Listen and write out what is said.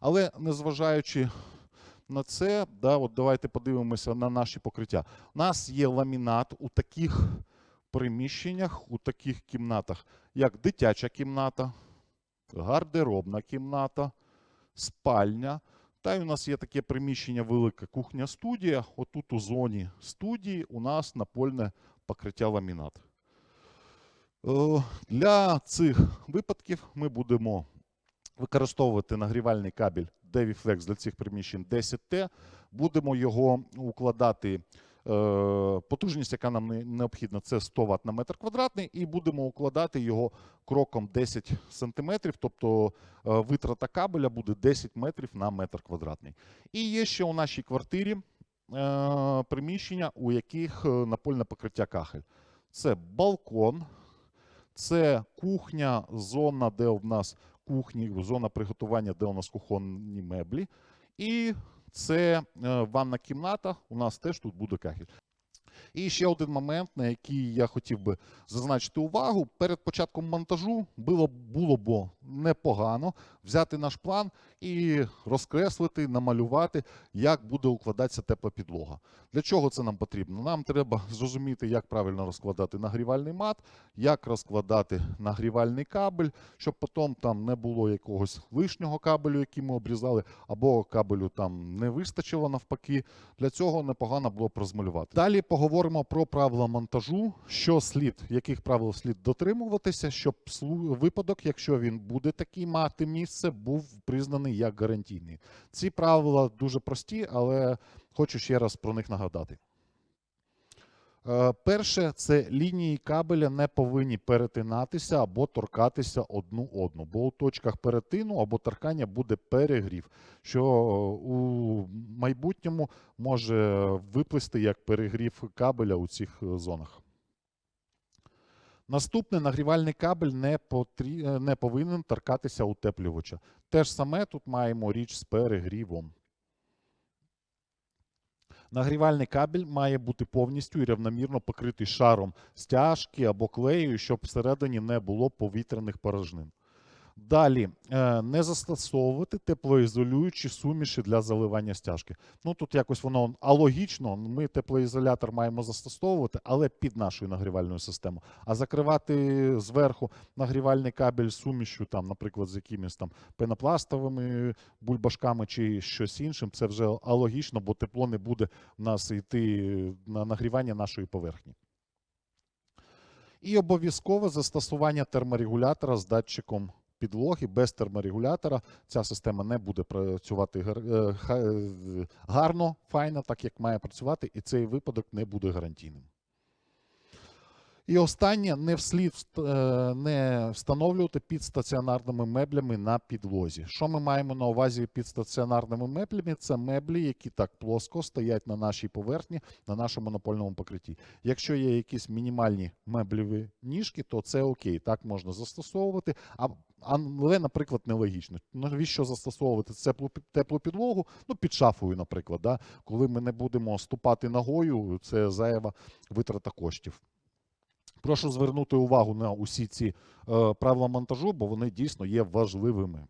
Але незважаючи на це, да, от давайте подивимося на наші покриття. У нас є ламінат у таких приміщеннях, у таких кімнатах, як дитяча кімната, гардеробна кімната, спальня. Та й у нас є таке приміщення велика кухня-студія. Отут у зоні студії у нас напольне покриття ламінат. Е, Для цих випадків ми будемо використовувати нагрівальний кабель DeviFlex для цих приміщень 10T. Будемо його укладати. е, Потужність, яка нам необхідна, це 100 Вт на метр квадратний, і будемо укладати його кроком 10 см, тобто е, витрата кабеля буде 10 метрів на метр квадратний. І є ще у нашій квартирі е, приміщення, у яких напольне покриття кахель. Це балкон, це кухня, зона, де у нас кухні, зона приготування, де у нас кухонні меблі. І це е, ванна кімната. У нас теж тут буде кахель. І ще один момент, на який я хотів би зазначити увагу. Перед початком монтажу було, було б непогано взяти наш план і розкреслити, намалювати, як буде укладатися тепла підлога. Для чого це нам потрібно? Нам треба зрозуміти, як правильно розкладати нагрівальний мат, як розкладати нагрівальний кабель, щоб потім там не було якогось лишнього кабелю, який ми обрізали, або кабелю там не вистачило навпаки. Для цього непогано було б розмалювати. Далі поговоримо про правила монтажу, що слід, яких правил слід дотримуватися, щоб випадок, якщо він буде такий мати місце, був признаний як гарантійний. Ці правила дуже прості, але хочу ще раз про них нагадати. Е, Перше, це лінії кабеля не повинні перетинатися або торкатися одну одну, бо у точках перетину або торкання буде перегрів, що е, у майбутньому може виплисти як перегрів кабеля у цих е, зонах. Наступне нагрівальний кабель не, потрі... не повинен торкатися утеплювача. Те ж саме тут маємо річ з перегрівом. Нагрівальний кабель має бути повністю і рівномірно покритий шаром стяжки або клею, щоб всередині не було повітряних порожнин. Далі е, не застосовувати теплоізолюючі суміші для заливання стяжки. Ну тут якось воно алогічно. Ми теплоізолятор маємо застосовувати, але під нашою нагрівальною системою. А закривати зверху нагрівальний кабель сумішю, там, наприклад, з якимись там пенопластовими бульбашками чи щось іншим, це вже алогічно, бо тепло не буде в нас йти на нагрівання нашої поверхні. І обов'язкове застосування терморегулятора з датчиком підлоги без терморегулятора. Ця система не буде працювати е, е, гарно, файно, так як має працювати, і цей випадок не буде гарантійним. І останнє не вслід е, не встановлювати під стаціонарними меблями на підлозі. Що ми маємо на увазі під стаціонарними меблями? Це меблі, які так плоско стоять на нашій поверхні, на нашому монопольному покритті. Якщо є якісь мінімальні меблеві ніжки, то це окей, так можна застосовувати. Але, наприклад, нелогічно. Навіщо застосовувати теплу, теплу підлогу? Ну, під шафою, наприклад. Да? Коли ми не будемо ступати ногою, це зайва витрата коштів. Прошу звернути увагу на усі ці е, правила монтажу, бо вони дійсно є важливими.